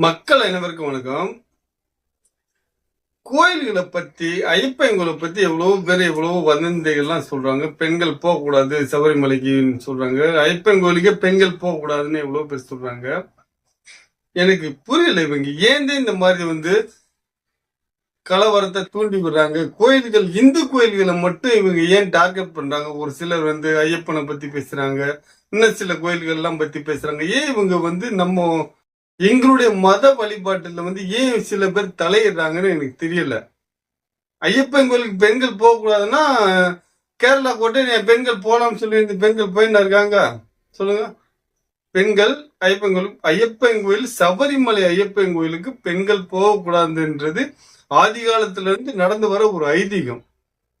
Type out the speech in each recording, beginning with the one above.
மக்கள் அனைவருக்கும் வணக்கம். கோயில்களை பத்தி ஐயப்பன்களை பத்தி எவ்வளவு பேர் எவ்வளவு வதந்திகள்லாம் சொல்றாங்க. பெண்கள் போகக்கூடாது சபரிமலைக்குன்னு சொல்றாங்க. ஐயப்பன் கோயிலுக்கே பெண்கள் போகக்கூடாதுன்னு எவ்வளவு பேர் சொல்றாங்க. எனக்கு புரியல இவங்க. ஏந்தே இந்த மாதிரி வந்து கலவரத்தை தூண்டி விடுறாங்க? கோயில்கள் இந்து கோயில்களை மட்டும் இவங்க ஏன் டார்கெட் பண்றாங்க? ஒரு சிலர் வந்து ஐயப்பனை பத்தி பேசுறாங்க. இன்னும் சில கோயில்கள் எல்லாம் பத்தி பேசுறாங்க. ஏன் இவங்க வந்து நம்ம எங்களுடைய மத வழிபாட்டுல வந்து ஏன் சில பேர் தலையிடுறாங்கன்னு எனக்கு தெரியல. ஐயப்பன் கோயிலுக்கு பெண்கள் போகக்கூடாதுன்னா கேரளா கோட்டை பெண்கள் போலாம்னு சொல்லி இந்த பெண்கள் போயின்னு இருக்காங்க. சொல்லுங்க. பெண்கள் ஐயப்பன் கோயில் ஐயப்பன் கோயில் சபரிமலை ஐயப்பன் கோயிலுக்கு பெண்கள் போகக்கூடாதுன்றது ஆதி காலத்துல இருந்து நடந்து வர ஒரு ஐதீகம்.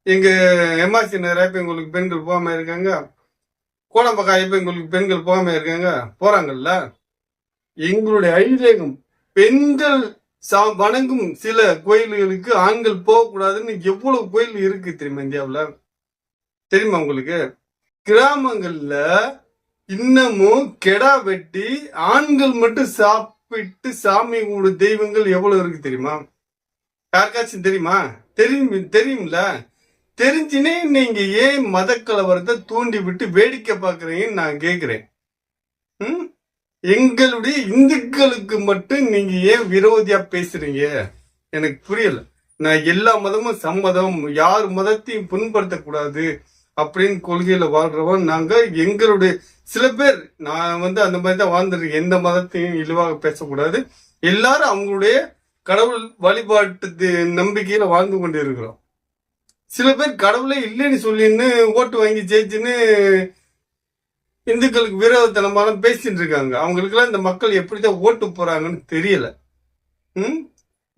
எங்க எம்ஆர்சி நகர் ஐயப்பன் கோயிலுக்கு பெண்கள் போகாம இருக்காங்க. கோடம்பக்கம் ஐயப்பன் கோயிலுக்கு பெண்கள் போகாம இருக்காங்க. போறாங்கல்ல? எங்களுடைய ஐதேகம். பெண்கள் சா- வணங்கும் சில கோயில்களுக்கு ஆண்கள் போகக்கூடாதுன்னு எவ்வளவு கோயில் இருக்கு தெரியுமா இந்தியாவில்? தெரியுமா உங்களுக்கு? கிராமங்கள்ல இன்னமும் கெடா வெட்டி ஆண்கள் மட்டும் சாப்பிட்டு சாமி கூட தெய்வங்கள் எவ்வளவு இருக்கு தெரியுமா? யாருக்காச்சும் தெரியுமா? தெரியும் தெரியும்ல? தெரிஞ்சுனே நீங்க ஏன் மத கலவரத்தை தூண்டி விட்டு வேடிக்கை பாக்குறீங்கன்னு நான் கேக்குறேன். ம்? எங்களுடைய இந்துக்களுக்கு மட்டும் நீங்க ஏன் விரோதியா பேசுறீங்க? எனக்கு புரியல. நான் எல்லா மதமும் சம்மதம் யார் மதத்தையும் புண்படுத்தக்கூடாது அப்படின்னு கொள்கையில வாழ்றவன் நாங்க எங்களுடைய சில பேர் நான் வந்து அந்த மாதிரி தான் வாழ்ந்துருக்கேன் எந்த மதத்தையும் இழிவாக பேசக்கூடாது. எல்லாரும் அவங்களுடைய கடவுள் வழிபாட்டு நம்பிக்கையில வாழ்ந்து கொண்டு இருக்கிறோம் சில பேர் கடவுளே இல்லைன்னு சொல்லின்னு ஓட்டு வாங்கி ஜெயிச்சுன்னு இந்துக்களுக்கு விரோதத்தனமான பேசிட்டு இருக்காங்க. அவங்களுக்கெல்லாம் இந்த மக்கள் எப்படிதான் ஓட்டு போறாங்கன்னு தெரியல. ம்?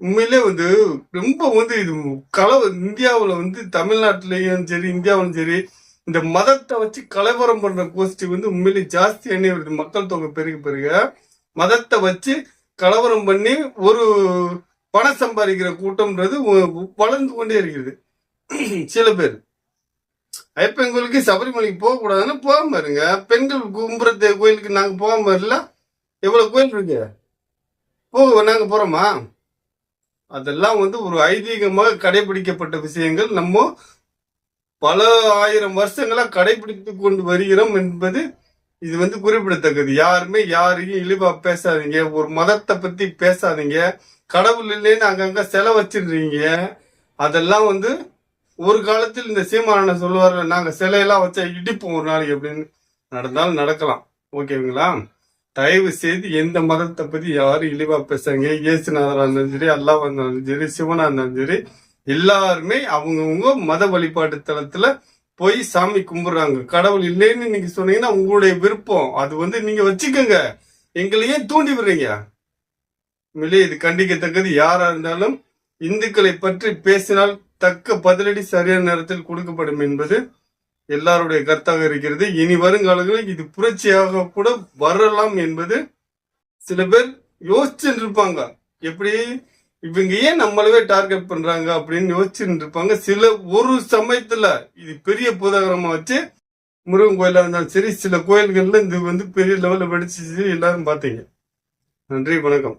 உண்மையிலே வந்து ரொம்ப வந்து இது கலவ இந்தியாவில் வந்து தமிழ்நாட்டிலையும் சரி இந்தியாவிலும் சரி இந்த மதத்தை வச்சு கலவரம் பண்ற கோஷ்டி வந்து உண்மையிலே ஜாஸ்தியானே வருது. மக்கள் தொகை பெருக பெருக மதத்தை வச்சு கலவரம் பண்ணி ஒரு பணம் சம்பாதிக்கிற கூட்டம்ன்றது வளர்ந்து கொண்டே இருக்கிறது சில பேர். ஐயப்பன் கோயிலுக்கு சபரிமலைக்கு போக கூடாதுன்னு போகாம இருங்க. பெண்கள் கும்புறது கோயிலுக்கு நாங்க போகாம இல்ல எவ்வளவு கோயில் இருக்கு? போக நாங்க போறோமா? அதெல்லாம் வந்து ஒரு ஐதீகமாக கடைபிடிக்கப்பட்ட விஷயங்கள். நம்ம பல ஆயிரம் வருஷங்களா கடைபிடித்து கொண்டு வருகிறோம் என்பது இது வந்து குறிப்பிடத்தக்கது. யாருமே யாரையும் இழிவா பேசாதீங்க. ஒரு மதத்தை பத்தி பேசாதீங்க. கடவுள் இல்லைன்னு அங்கங்க செலை வச்சிடுறீங்க அதெல்லாம் வந்து ஒரு காலத்தில் இந்த சீமான சொல்லுவார் நாங்கள் சிலையெல்லாம் வச்சா இடிப்போம் ஒரு நாளைக்கு அப்படின்னு நடந்தாலும் நடக்கலாம். ஓகேங்களா? தயவு செய்து எந்த மதத்தை பத்தி யாரும் இழிவா பேசுறாங்க? இயேசுநாதரா இருந்தாலும் சரி அல்லாஹ் இருந்தாலும் சரி சிவனா இருந்தாலும் சரி எல்லாருமே அவங்கவுங்க மத வழிபாட்டு தலத்துல போய் சாமி கும்பிடுறாங்க. கடவுள் இல்லைன்னு நீங்க சொன்னீங்கன்னா உங்களுடைய விருப்பம். அது வந்து நீங்க வச்சுக்கோங்க. எங்களையே தூண்டி விடுறீங்க? உண்மையிலே இது கண்டிக்கத்தக்கது. யாரா இருந்தாலும் இந்துக்களை பற்றி பேசினால் தக்க பதிலடி சரியான நேரத்தில் கொடுக்கப்படும் என்பது எல்லாருடைய கருத்தாக இருக்கிறது. இனி வருங்காலங்களில் இது புரட்சியாக கூட வரலாம் என்பது சில பேர் யோசிச்சுட்டு இருப்பாங்க எப்படி இவங்க ஏன் நம்மளவே டார்கெட் பண்றாங்க அப்படின்னு யோசிச்சுட்டு இருப்பாங்க சில ஒரு சமயத்துல இது பெரிய பூதாகரமா வச்சு முருகன் கோயிலா இருந்தாலும் சரி சில கோயில்கள்ல இது வந்து பெரிய லெவல்ல வெடிச்சிச்சு எல்லாரும் பாத்தீங்க நன்றி வணக்கம்.